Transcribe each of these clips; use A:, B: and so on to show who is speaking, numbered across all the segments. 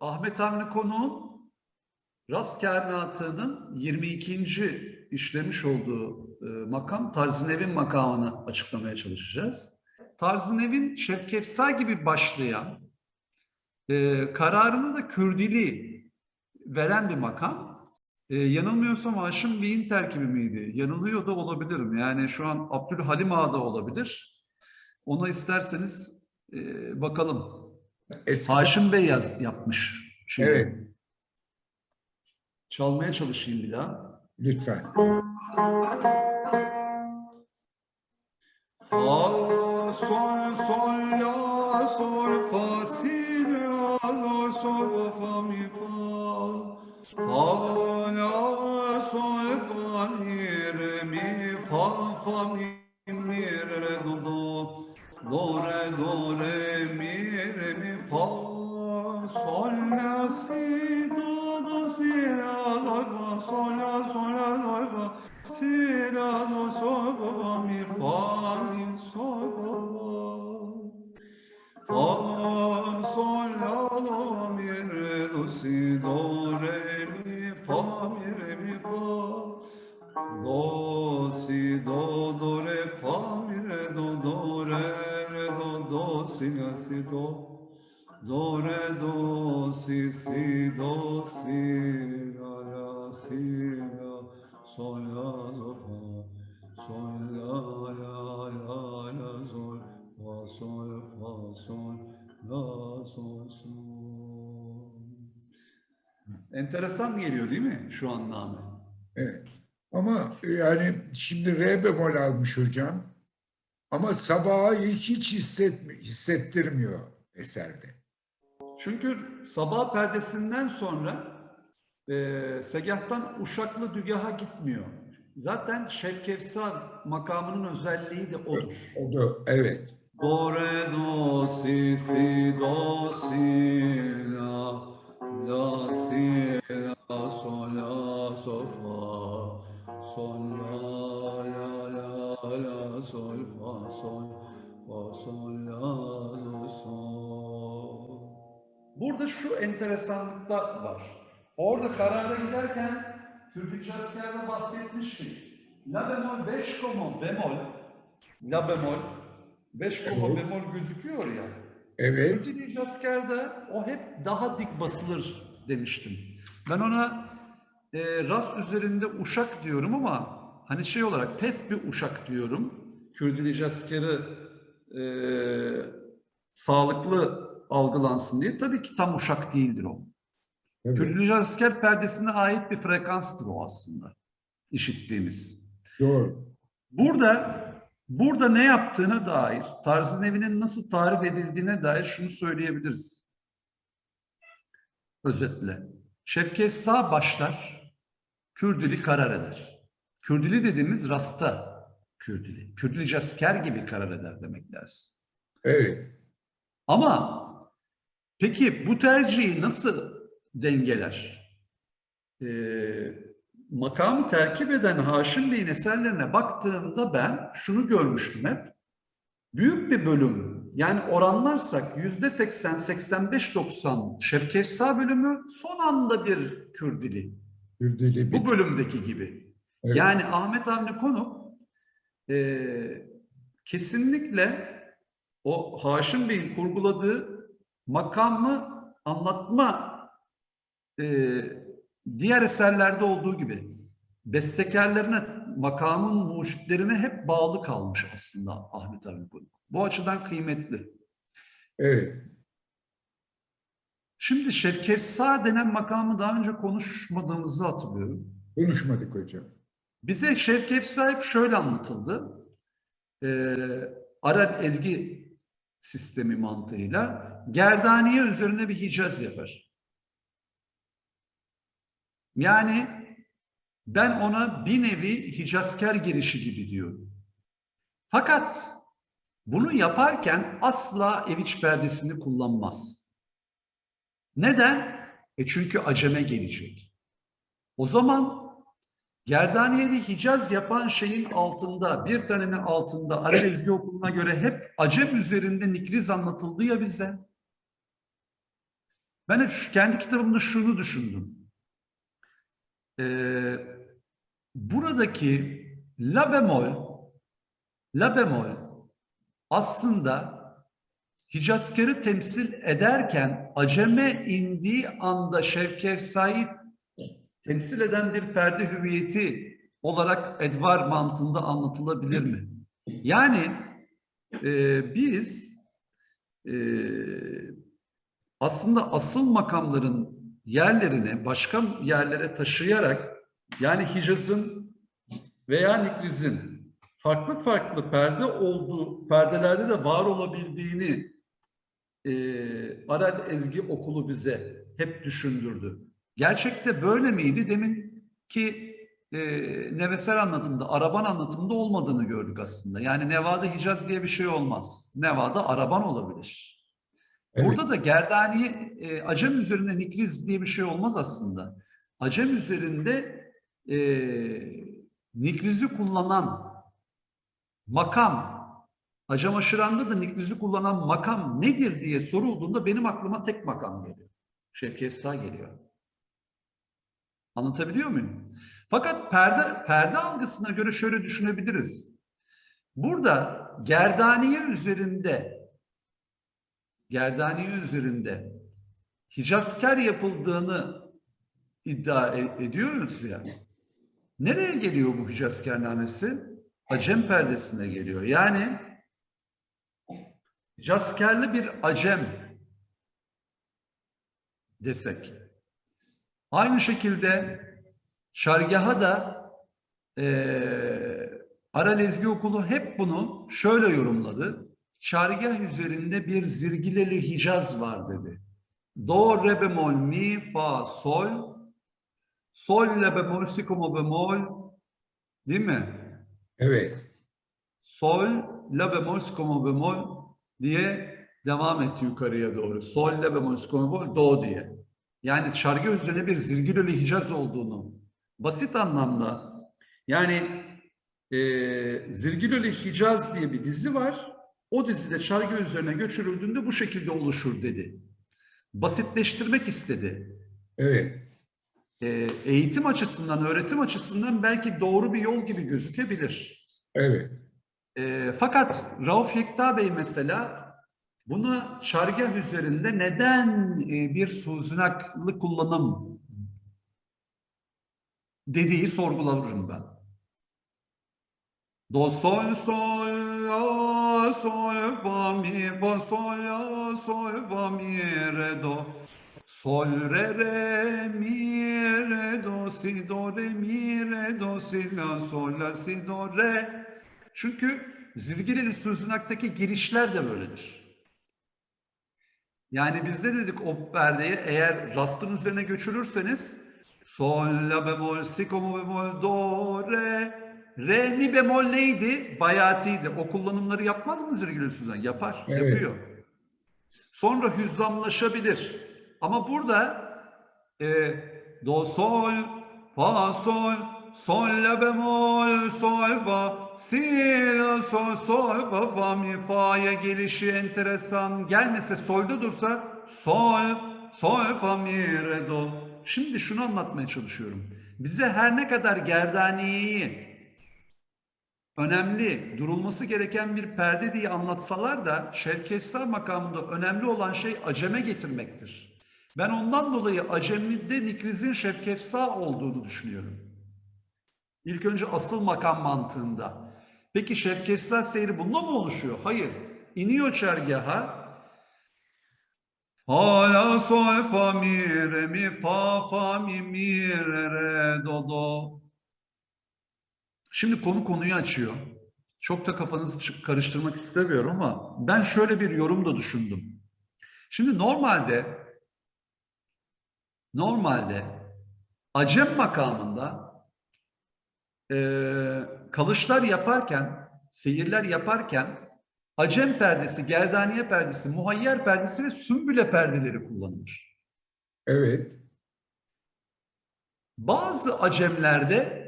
A: Ahmet Avni Konuğ'un Rast Kainatı'nın 22. işlemiş olduğu e, makam Tarzinev'in makamını açıklamaya çalışacağız. Tarzinev'in Şevkefsa gibi başlayan e, kararını da Kürdili veren bir makam. E, yanılmıyorsam Haşim Bey'in terkibi miydi? Yanılıyor da olabilirim. Yani şu an Abdülhalim Ağa da olabilir. Ona isterseniz e, bakalım.
B: Eski,
A: Haşim Bey yaz, yapmış. Şimdi.
B: Evet.
A: Çalmaya çalışayım bir daha.
B: lütfen.
A: Ha, sol, sol, la, sol, fa, si, la, la, sol, fa, mi, fa. Ha, la, sol, fa, mi, re, mi, fa, fa, mi, mi, re, do, do. Do, re, do, mi, re, mi, fa. Sol, la, si, do, do, si, la, do, fa, sol, la, sol, la, do, fa. Si, la, do, sol, fa, mi, fa, mi, sol, fa. Fa, sol, la, do, mi, re, do, si, do, re, mi, fa, mi, re, mi, fa. Do, si, do, do, re, fa, mi, re, do, do, re, si, la, si, do. Do, re, do, si, si, do, si, la, la, si, la, sol, la, do, fa, sol, la, la, la, la, sol, fa, sol, fa, sol, la, sol, sol. Enteresan geliyor değil mi şu anlamı?
B: Evet. Ama yani şimdi re bemol almış hocam. Ama sabahı hiç hissetmi, hissettirmiyor eserde.
A: Çünkü sabah perdesinden sonra e, Segah'tan Uşaklı Dügah'a gitmiyor. Zaten Şevkefsar makamının özelliği de odur.
B: O da evet.
A: Do, re, do, si, si, do, si, la, la, si, la, sol, la, sol, fa, sol, la, sol, fa, sol, fa, sol, la, sol. Burada şu enteresanlık da var. Orada karara giderken Türkçe askerde bahsetmiştik. La bemol 5 komo bemol, la bemol 5 komo
B: Evet.
A: bemol gözüküyor ya.
B: Evet.
A: Türkçe askerde o hep daha dik basılır demiştim. Ben ona e, rast üzerinde uşak diyorum ama hani şey olarak pes bir uşak diyorum. Kürdilice askeri e, sağlıklı algılansın diye. Tabii ki tam uşak değildir o.
B: tabii.
A: Kürdilice asker perdesine ait bir frekanstır o aslında. işittiğimiz.
B: Doğru.
A: Burada burada ne yaptığına dair, tarzın evinin nasıl tarif edildiğine dair şunu söyleyebiliriz. Özetle. Şevket sağ başlar, Kürdili karar eder. Kürdili dediğimiz rasta Kürdili. Kürdili asker gibi karar eder demek lazım.
B: Evet.
A: Ama peki bu tercihi nasıl dengeler? Ee, makamı terkip eden Haşim Bey'in eserlerine baktığımda ben şunu görmüştüm hep. Büyük bir bölüm yani oranlarsak yüzde 80, 85, 90 Şevkefsa bölümü son anda bir Kürdili.
B: Kürdili bir.
A: Bu bölümdeki gibi.
B: Evet.
A: Yani Ahmet Avni Konuk e, kesinlikle o Haşim Bey'in kurguladığı makamı anlatma e, diğer eserlerde olduğu gibi bestekarlarına, makamın mucitlerine hep bağlı kalmış aslında Ahmet Avni Konuk. Bu açıdan kıymetli.
B: Evet.
A: Şimdi Şevkefsa denen makamı daha önce konuşmadığımızı hatırlıyorum.
B: Konuşmadık hocam.
A: Bize Şevkefsa hep şöyle anlatıldı. Ee, Aral ezgi sistemi mantığıyla Gerdaniye üzerine bir Hicaz yapar. Yani ben ona bir nevi Hicazkar girişi gibi diyorum. Fakat bunu yaparken asla ev iç perdesini kullanmaz. Neden? E çünkü aceme gelecek. O zaman Gerdaniye'de Hicaz yapan şeyin altında, bir tanenin altında Arap Ezgi Okulu'na göre hep Acem üzerinde nikriz anlatıldı ya bize. Ben hep kendi kitabımda şunu düşündüm. Ee, buradaki la bemol, la bemol aslında Hicazkar'ı temsil ederken aceme indiği anda Şevket Said temsil eden bir perde hüviyeti olarak Edvar mantığında anlatılabilir mi? Yani e, biz e, aslında asıl makamların yerlerine başka yerlere taşıyarak yani Hicaz'ın veya Nikriz'in farklı farklı perde olduğu perdelerde de var olabildiğini e, Aral Ezgi okulu bize hep düşündürdü. Gerçekte böyle miydi? Demin ki e, Neveser anlatımında, Araban anlatımında olmadığını gördük aslında. Yani Nevada Hicaz diye bir şey olmaz. Nevada Araban olabilir.
B: Evet.
A: Burada da Gerdani e, Acem üzerinde Nikriz diye bir şey olmaz aslında. Acem üzerinde e, Nikriz'i kullanan makam, Acem aşıranda da Nikriz'i kullanan makam nedir diye sorulduğunda benim aklıma tek makam geliyor. Şevket Sağ geliyor. Anlatabiliyor muyum? Fakat perde, perde algısına göre şöyle düşünebiliriz. Burada Gerdaniye üzerinde Gerdaniye üzerinde Hicazkar yapıldığını iddia e- ediyoruz ya. Nereye geliyor bu Hicazkarnamesi? Acem perdesine geliyor. Yani Hicazkarlı bir Acem desek. Aynı şekilde Şargaha da eee Aral Ezgi Okulu hep bunu şöyle yorumladı. Şargah üzerinde bir zirgileli Hicaz var dedi. Do, re bemol, mi, fa, sol, sol, la bemol, si, como bemol, değil mi?
B: Evet.
A: Sol, la bemol, si, como bemol diye devam etti yukarıya doğru. Sol, la bemol, si, como bemol, do diye. Yani şargı üzerine bir zirgileli Hicaz olduğunu basit anlamda yani e, Zirgilöli Hicaz diye bir dizi var. O dizide şargı üzerine göçürüldüğünde bu şekilde oluşur dedi. Basitleştirmek istedi.
B: Evet.
A: E, eğitim açısından, öğretim açısından belki doğru bir yol gibi gözükebilir.
B: Evet.
A: E, fakat Rauf Yekta Bey mesela bunu şargah üzerinde neden e, bir suzunaklı kullanım dediği sorgularım ben. Do sol sol la sol fa mi fa sol la sol fa mi re do sol re re mi re do si do re mi re do si la sol la si do re çünkü Zirgileli Suzunaktaki girişler de böyledir. Yani biz de dedik o perdeye eğer rastın üzerine göçürürseniz sol la bemol si como bemol do re re mi bemol neydi? Bayatiydi. O kullanımları yapmaz mı Zirgileli Suzunak? Yapar.
B: Evet.
A: Yapıyor. Sonra hüzzamlaşabilir. Ama burada e, do sol fa sol sol la bemol sol fa si la sol sol fa fa mi fa'ya gelişi enteresan gelmese solda dursa sol sol fa mi re do şimdi şunu anlatmaya çalışıyorum bize her ne kadar gerdaniyeyi önemli, durulması gereken bir perde diye anlatsalar da Şevketsar makamında önemli olan şey aceme getirmektir. Ben ondan dolayı acemide Nikriz'in Şevketsa olduğunu düşünüyorum. İlk önce asıl makam mantığında. Peki Şevketsa seyri bununla mı oluşuyor? Hayır. İniyor çergaha. Ha la sol fa mi re mi fa fa mi mi re re do do. Şimdi konu konuyu açıyor. Çok da kafanızı karıştırmak istemiyorum ama ben şöyle bir yorum da düşündüm. Şimdi normalde normalde Acem makamında ee, e, kalışlar yaparken, seyirler yaparken Acem perdesi, Gerdaniye perdesi, Muhayyer perdesi ve Sümbüle perdeleri kullanılır.
B: Evet.
A: Bazı acemlerde,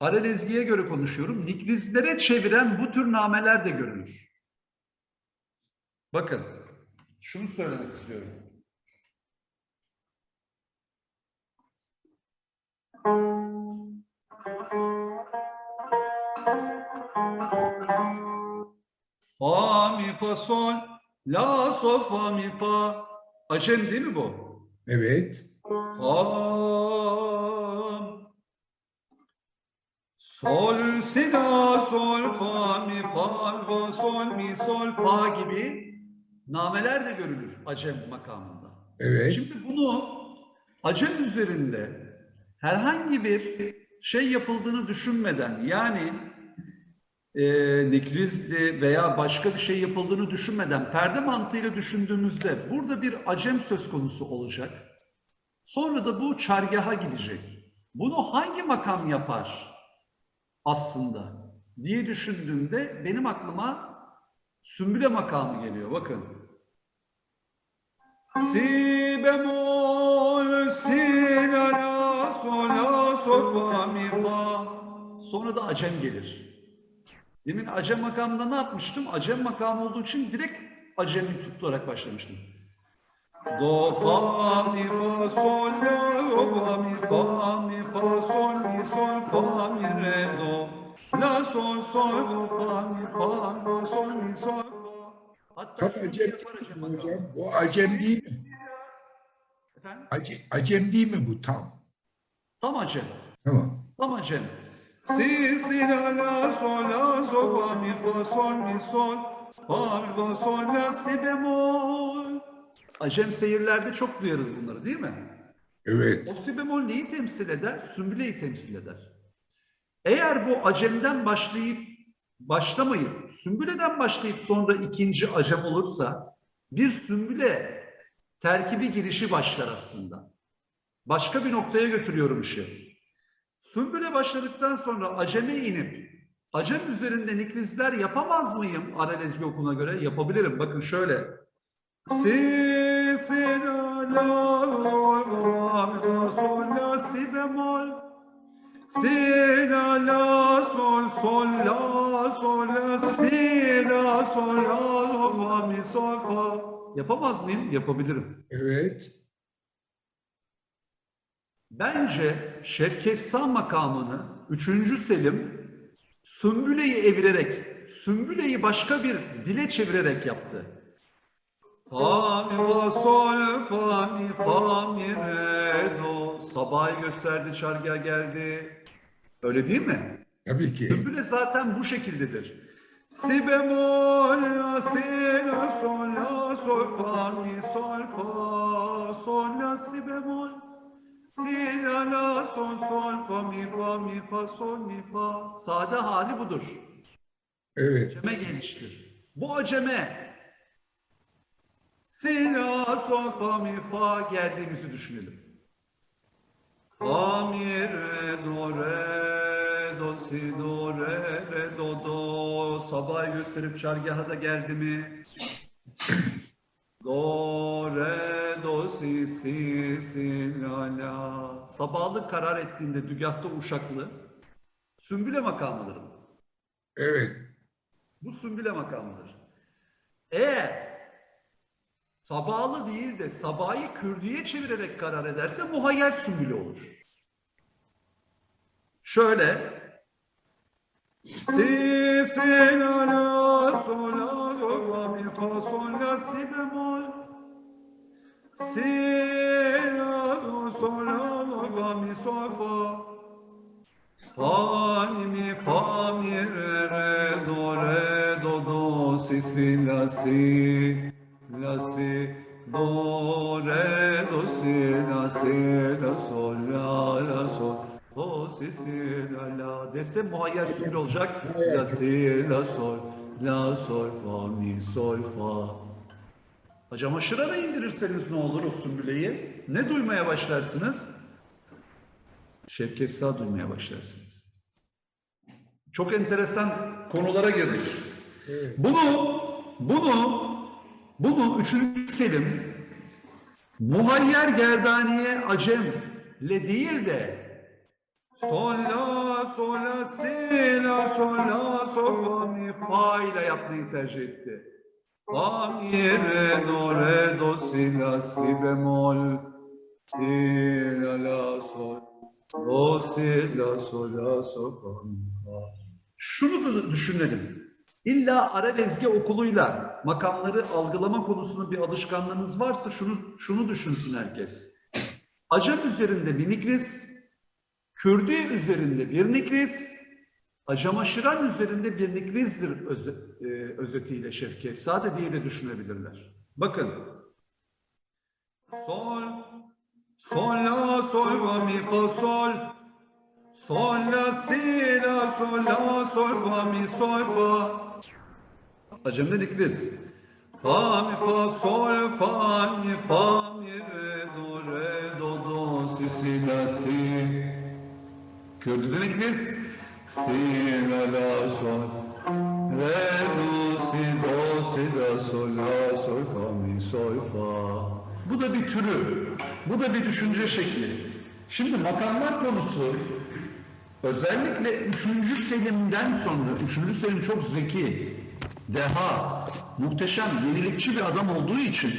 A: Aralezgi'ye göre konuşuyorum, nikrizlere çeviren bu tür nameler de görülür. Bakın, şunu söylemek istiyorum. Thank. Fa mi fa sol la sol fa mi fa. Acem değil mi bu?
B: Evet.
A: Fa Sol si la sol fa mi fa fa sol mi sol fa gibi nameler de görülür Acem makamında.
B: Evet.
A: Şimdi bunu Acem üzerinde herhangi bir şey yapıldığını düşünmeden yani e, nekrizdi veya başka bir şey yapıldığını düşünmeden perde mantığıyla düşündüğümüzde burada bir Acem söz konusu olacak. Sonra da bu çargaha gidecek. Bunu hangi makam yapar aslında diye düşündüğümde benim aklıma Sümbüle makamı geliyor. Bakın. Si bemol, si la la, sol la, sol fa mi fa. Sonra da acem gelir. Demin acem makamında ne yapmıştım? Acem makamı olduğu için direkt acemi tutturarak başlamıştım. Do fa mi fa sol la do fa mi fa mi fa sol mi sol fa mi re do la sol sol do fa mi fa mi sol mi sol. Hatta şunu
B: acem
A: yapar acem
B: hocam? Bu acem değil mi?
A: Efendim?
B: Ace, acem değil mi bu tam?
A: Tam acem.
B: Tamam.
A: Tam acem. Si si la la sol la sol fa mi fa sol mi sol fa mi fa sol la si bemol. Acem seyirlerde çok duyarız bunları değil mi? O
B: Evet.
A: si bemol neyi temsil eder? Sümbüleyi temsil eder. Eğer bu acemden başlayıp başlamayıp sümbüleden başlayıp sonra ikinci acem olursa bir sümbüle terkibi girişi başlar aslında. Başka bir noktaya götürüyorum işi. Sümbüle başladıktan sonra aceme inip acem üzerinde nikrizler yapamaz mıyım Aralezgi okuluna göre? Yapabilirim. Bakın şöyle. Si, si, la, la, la, la, sol, la, si bemol. Si, la, la, sol, sol, la, sol, la, si, la, sol, la, fa, mi, sol, fa. Yapamaz mıyım? Yapabilirim.
B: Evet.
A: Bence Şevketsan makamını 3. Selim Sümbüle'yi evirerek, Sümbüle'yi başka bir dile çevirerek yaptı. Fa mi fa sol fa mi fa mi re do. Sabahı gösterdi çargah geldi. Öyle değil mi?
B: Tabii ki.
A: Sümbüle zaten bu şekildedir. Si bemol la si la sol la sol fa mi sol fa sol la si bemol si la la sol sol fa mi fa mi fa sol mi fa sade hali budur.
B: Evet.
A: Aceme geliştir. Bu aceme si la sol fa mi fa geldiğimizi düşünelim. Fa mi re do re do si do re re do do sabah gösterip çargaha da geldi mi? Do re do si si si la la sabahlık karar ettiğinde dügahta uşaklı sümbüle makamıdır.
B: Evet.
A: Bu sümbüle makamıdır. Eğer sabahlı değil de sabahı kürdüye çevirerek karar ederse muhayyer sümbüle olur. Şöyle Si, si, la, la, sol, la, do, fa, mi, fa, sol, la, si bemol. Si, la, do, sol, la, do, fa, mi, fa. Fa, mi, fa, mi, re, re, do, re, do, do, si, si, la, si, la, si, do, re, do, si, la, si, la, sol, la, la, sol, do, si, si, la, la. Desem muhayyer sümbül olacak. La, si, la, sol, la, sol, fa, mi, sol, fa. Hocam aşırı da indirirseniz ne olur o sümbüleyi? Ne duymaya başlarsınız? Şevket Sağ duymaya başlarsınız. Çok enteresan konulara girdik.
B: Evet.
A: Bunu, bunu, bunu 3. Selim muhayyer gerdaniye acemle değil de sol la sol la si la sol la sol mi fa ile yapmayı tercih etti. Fa mi re do re do si la si bemol si la la sol Do, si, la, sol, la, sol, fa, mi, fa. Şunu da düşünelim. İlla Aralezgi okuluyla makamları algılama konusunda bir alışkanlığınız varsa şunu şunu düşünsün herkes. Acem üzerinde bir nikris, Kürdi üzerinde bir nikris, Acamaşıran üzerinde bir nikrizdir özü, e, özetiyle Şevki Sade diye de düşünebilirler. Bakın. Sol, sol, la, sol, fa, mi, fa, sol. Sol, la, si, la, sol, la, sol, fa, mi, sol, fa. Acemde nikriz. Fa, mi, fa, sol, fa, mi, fa, mi, re, do, re, do, do, si, si, la, si. Kürdü'de nikriz. Si, la, sol. Re, do, si, do, si, la, sol, la, sol, fa, mi, sol, fa. Bu da bir türü. Bu da bir düşünce şekli. Şimdi makamlar konusu özellikle 3. Selim'den sonra 3. Selim çok zeki, deha, muhteşem, yenilikçi bir adam olduğu için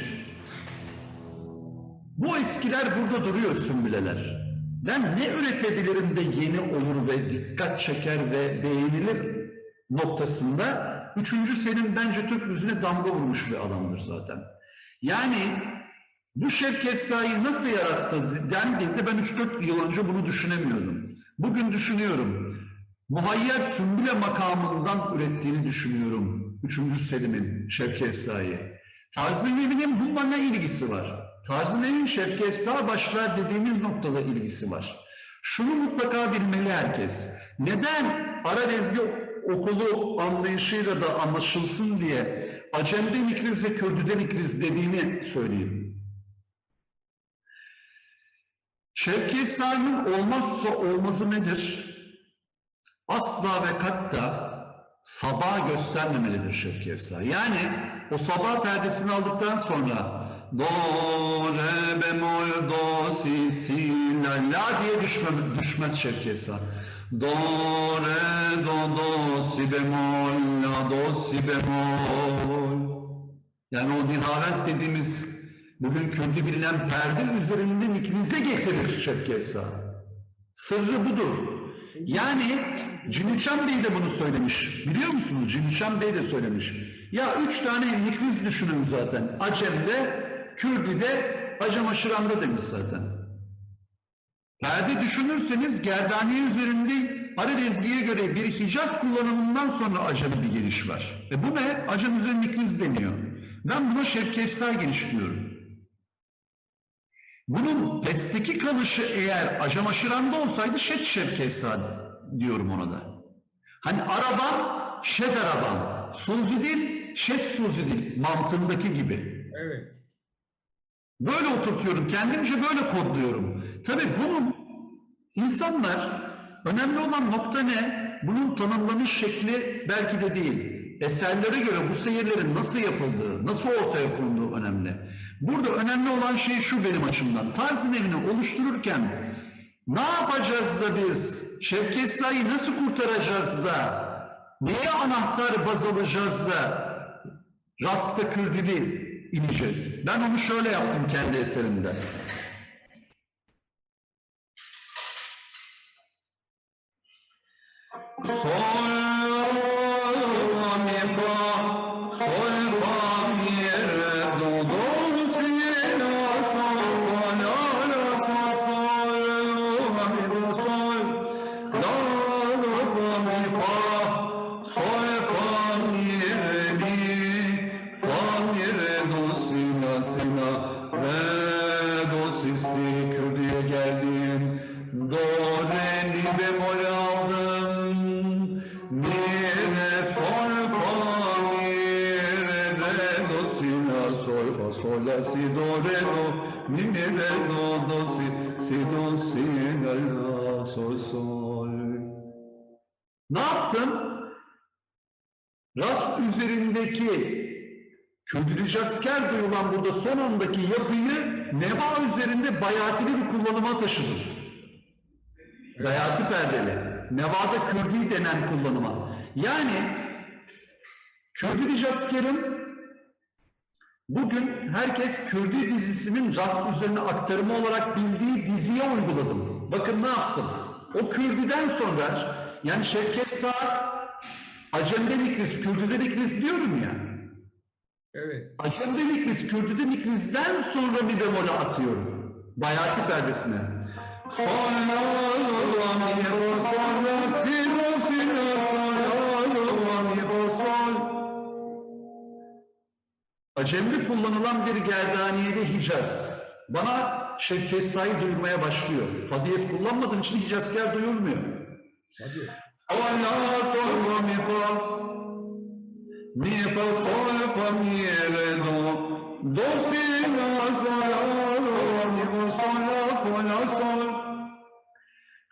A: bu eskiler burada duruyor sümbüleler. Ben ne üretebilirim de yeni olur ve dikkat çeker ve beğenilir noktasında 3. Selim bence Türk müziğine damga vurmuş bir adamdır zaten. Yani bu Şevket Sa'yı nasıl yarattı dendiğinde ben 3-4 yıl önce bunu düşünemiyordum. Bugün düşünüyorum. Muhayyer Sümbüle makamından ürettiğini düşünüyorum. 3. Selim'in Şevket Sa'yı. Tarzı Nevi'nin bununla ne ilgisi var? Tarzı Nevi'nin Şevket Sağ başlar dediğimiz noktada ilgisi var. Şunu mutlaka bilmeli herkes. Neden Ararezgi okulu anlayışıyla da anlaşılsın diye Acem'den ikriz ve Kürdü'den ikriz dediğini söyleyeyim. Şevket olmazsa olmazı nedir? Asla ve katta sabah göstermemelidir Şevket Sağ. Yani o sabah perdesini aldıktan sonra do, re, bemol, do, si, si, la, la diye düşme, düşmez Şevket Sağ. Do, re, do, do, si bemol, la, do, si bemol. Yani o nihavent dediğimiz bugün Kürdü bilinen perde üzerinden ikinize getirir Şevket Sağ. Sırrı budur. Yani Cünüçan Bey de bunu söylemiş. Biliyor musunuz? Cünüçan Bey de söylemiş. Ya üç tane nikriz düşünün zaten. Acem'de, Kürdü'de, Acamaşıran'da demiş zaten. Perde düşünürseniz Gerdaniye üzerinde Ararezgi'ye göre bir Hicaz kullanımından sonra Acem'e bir geliş var. E bu ne? Acem üzerine nikriz deniyor. Ben buna Şevkessa geliş diyorum. Bunun besteki kalışı eğer Acamaşıran'da olsaydı Şet Şevkessa diyorum ona da. Hani araban, şed araban, suzi değil, şed suzi değil mantığındaki gibi.
B: Evet.
A: Böyle oturtuyorum, kendimce böyle kodluyorum. Tabii bunun insanlar, önemli olan nokta ne? Bunun tanımlanış şekli belki de değil. Eserlere göre bu seyirlerin nasıl yapıldığı, nasıl ortaya konduğu önemli. Burada önemli olan şey şu benim açımdan. Tarzın evini oluştururken ne yapacağız da biz Şevket Sa'yı nasıl kurtaracağız da neye anahtar baz alacağız da Rasta Kürdili ineceğiz. Ben onu şöyle yaptım kendi eserimde. Sol, geldim, do, re, mi, bemol aldım, mi, re, sol, fa, mi, re, re, do, si, la, sol, fa, sol, la, si, do, re, do, mi, re, do, do, si, si, do, si, la, la, sol, sol. Ne yaptım? Rast üzerindeki Kürdülücasker duyulan burada son ondaki yapıyı neva üzerinde bayatili bir kullanıma taşıdım. Bayati perdeli. Nevada Kürdi denen kullanıma. Yani Kürdülücasker'in bugün herkes Kürdi dizisinin rast üzerine aktarımı olarak bildiği diziye uyguladım.
C: Bakın ne yaptım. O Kürdü'den sonra yani Şevket Sağ Acem'de Mikris, Kürdü'de Mikris diyorum ya.
B: Evet.
C: Acem'de Mikris, Kürdü'de Mikris'den sonra mi bemolü atıyorum. Bayati perdesine.
A: La mi sol la si do si la la mi fa sol.
C: Acemde kullanılan bir gerdaniyede Hicaz. Bana Şevket Sağ'ı duyurmaya başlıyor. Hadiyes kullanmadığım için Hicazkar duyurmuyor.
B: Hadi.
A: Sol la sol la mi fa. Mi fa sol fa mi re do. Do si la sol la la mi fa sol la sol.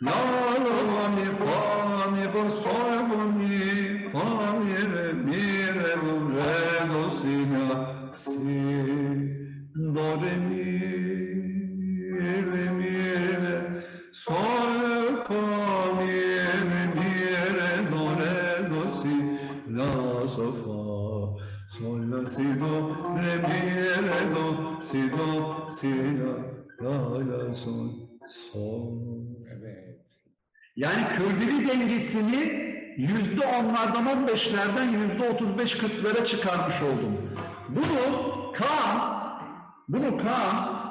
A: La la mi fa mi sol fa mi fa mi re mi re do re do si la si do re mi re mi re do si do si la la la sol sol
B: Evet.
C: Yani Kürdili dengesini yüzde onlardan on beşlerden yüzde otuz beş kırklara çıkarmış oldum. Bunu Kaan, bunu Kaan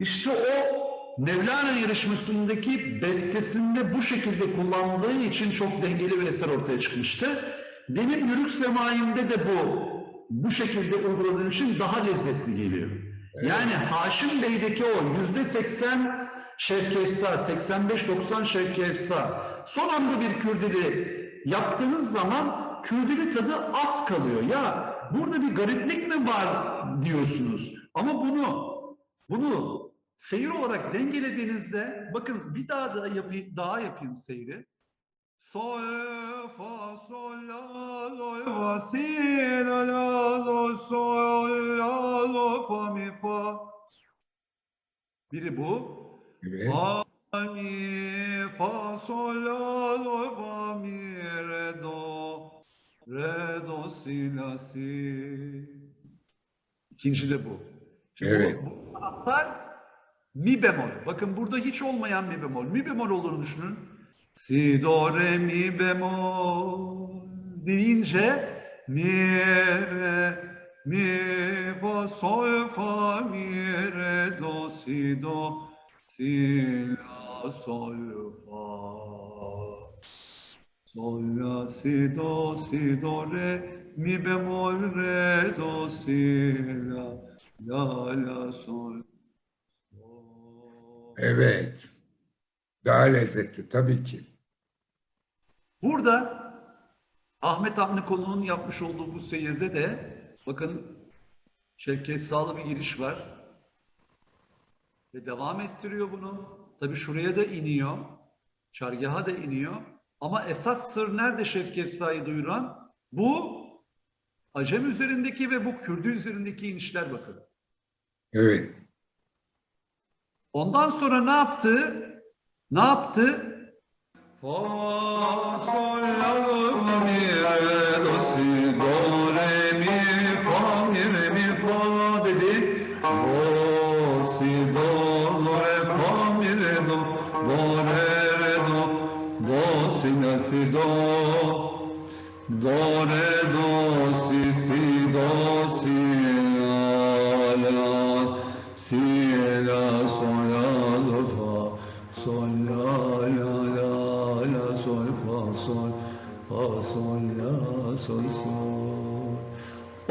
C: işte o Mevlana yarışmasındaki bestesinde bu şekilde kullandığı için çok dengeli bir eser ortaya çıkmıştı. Benim yürük semayimde de bu bu şekilde uyguladığım için daha lezzetli geliyor. Yani Haşim Bey'deki o yüzde seksen Şevkessa, 85-90 Şevkessa, son anda bir Kürdili yaptığınız zaman Kürdili tadı az kalıyor. Ya burada bir gariplik mi var diyorsunuz. Ama bunu bunu seyir olarak dengelediğinizde bakın bir daha da yapayım, daha yapayım seyri.
A: Sol, fa, sol, la, do, fa, si, la, la, do, sol, la, do, fa, mi, fa.
C: Biri bu.
B: Evet.
A: Fa, mi, fa, sol, la, do, fa, mi, re, do. Re, do, si, la, si.
C: İkinci de bu. Şimdi
B: Evet.
C: Bu, bu anahtar mi bemol. Bakın burada hiç olmayan mi bemol. Mi bemol olduğunu düşünün.
A: Si, do, re, mi, bemol.
C: Deyince
A: Mi, re, mi, fa, sol, fa, mi, re, do, si, do, si, la, sol, fa. Sol, la, si, do, si, do, re, mi, bemol, re, do, si, la, la, la, sol.
B: Evet. Daha lezzetli tabii ki.
C: Burada Ahmet Avni Konuğ'un yapmış olduğu bu seyirde de bakın Şevket Sağlı bir giriş var. Ve devam ettiriyor bunu. Tabii şuraya da iniyor. Çargaha da iniyor. Ama esas sır nerede Şevket Sağ'ı duyuran? Bu Acem üzerindeki ve bu Kürdü üzerindeki inişler bakın.
B: Evet.
C: Ondan sonra ne yaptı? Ne yaptı?
A: Si, do, do, re,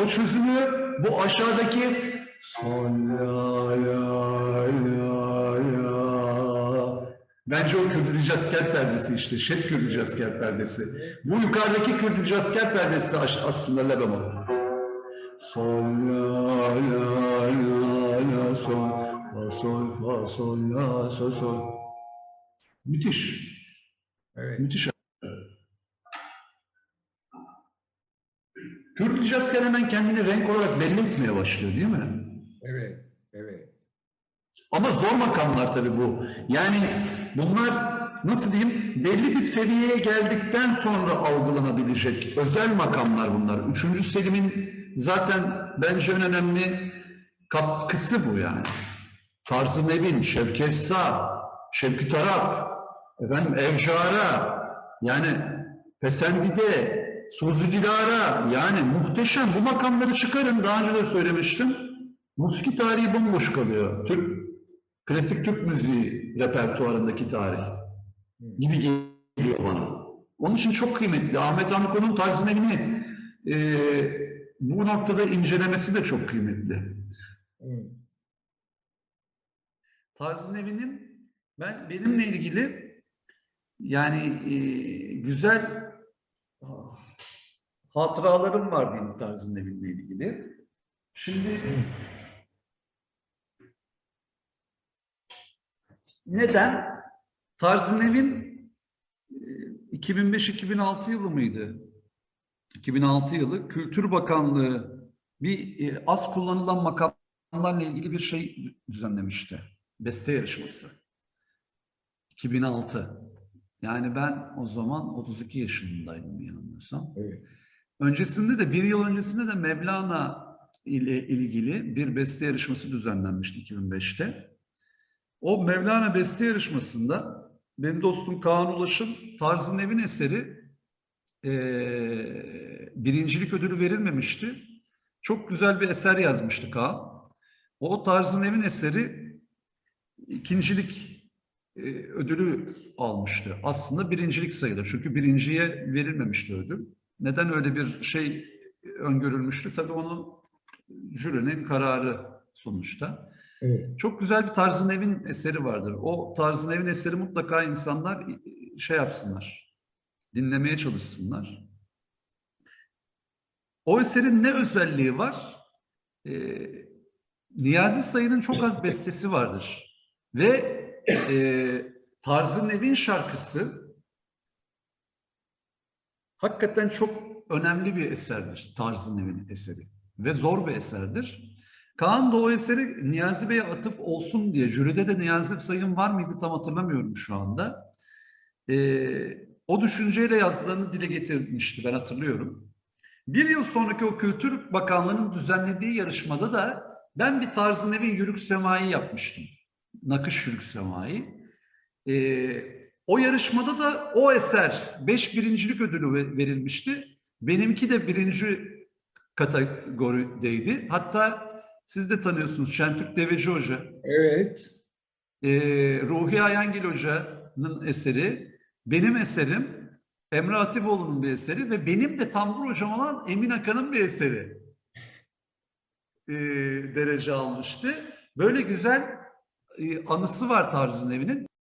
C: çözümü bu aşağıdaki
A: Sol, la, la, la, la.
C: Bence o Kürdücü asker perdesi işte. Şet Kürdücü asker perdesi. Bu yukarıdaki Kürdücü asker perdesi as- aslında la bemol.
A: Sol, la, la, la, la, sol, fa, sol, fa, sol, la, sol, sol.
C: Müthiş.
B: Evet.
C: Müthiş. Kürdücü asker hemen kendini renk olarak belli etmeye başlıyor değil mi?
B: Evet. Evet.
C: Ama zor makamlar tabii bu. Yani bunlar nasıl diyeyim belli bir seviyeye geldikten sonra algılanabilecek özel makamlar bunlar. Üçüncü Selim'in zaten bence en önemli katkısı bu yani. Tarzı Nevin, Şevket Sağ, Şevki Tarak, efendim Evjara, yani Pesendide, Suzi Dilara, yani muhteşem bu makamları çıkarın. Daha önce de söylemiştim. Musiki tarihi bomboş kalıyor. Türk, klasik Türk müziği repertuarındaki tarih gibi geliyor bana. Onun için çok kıymetli. Ahmet Hamiko'nun Tarzın Evi'ni e, bu noktada incelemesi de çok kıymetli.
B: Evet.
A: Tarzın Evi'nin ben benimle ilgili yani e, güzel hatıralarım var diyeyim Tarzın Evi'yle ilgili. Şimdi neden? Tarzın Evin e, 2005-2006 yılı mıydı? 2006 yılı Kültür Bakanlığı bir e, az kullanılan makamlarla ilgili bir şey düzenlemişti. Beste yarışması. 2006. Yani ben o zaman 32 yaşındaydım yanılmıyorsam.
B: Evet.
A: Öncesinde de bir yıl öncesinde de Mevlana ile ilgili bir beste yarışması düzenlenmişti 2005'te. O Mevlana beste yarışmasında benim dostum Kaan Ulaş'ın Tarzın Evin eseri eee, birincilik ödülü verilmemişti. Çok güzel bir eser yazmıştı Kaan. O Tarzın Evin eseri ikincilik e, ödülü almıştı. Aslında birincilik sayılır. Çünkü birinciye verilmemişti ödül. Neden öyle bir şey öngörülmüştü? Tabii onun jürinin kararı sonuçta.
B: Evet.
A: Çok güzel bir Tarzın Evin eseri vardır. O Tarzın Evin eseri mutlaka insanlar şey yapsınlar, dinlemeye çalışsınlar. O eserin ne özelliği var? Ee, Niyazi Sayın'ın çok az bestesi vardır. Ve e, Tarzın Evin şarkısı hakikaten çok önemli bir eserdir. Tarzın Evin eseri. Ve zor bir eserdir. Kaan da o eseri Niyazi Bey'e atıf olsun diye, jüride de Niyazi Sayın var mıydı tam hatırlamıyorum şu anda. Ee, o düşünceyle yazdığını dile getirmişti, ben hatırlıyorum. Bir yıl sonraki o Kültür Bakanlığı'nın düzenlediği yarışmada da ben bir Tarzın Evin Yürük Semai yapmıştım. Nakış Yürük Semai. Ee, o yarışmada da o eser 5 birincilik ödülü ve- verilmişti. Benimki de birinci kategorideydi. Hatta siz de tanıyorsunuz Şentürk Deveci Hoca.
B: Evet.
A: Ee, Ruhi Ayangil Hoca'nın eseri, benim eserim, Emre Hatipoğlu'nun bir eseri ve benim de tambur hocam olan Emin Akan'ın bir eseri ee, derece almıştı. Böyle güzel e, anısı var Tarzın Evi'nin.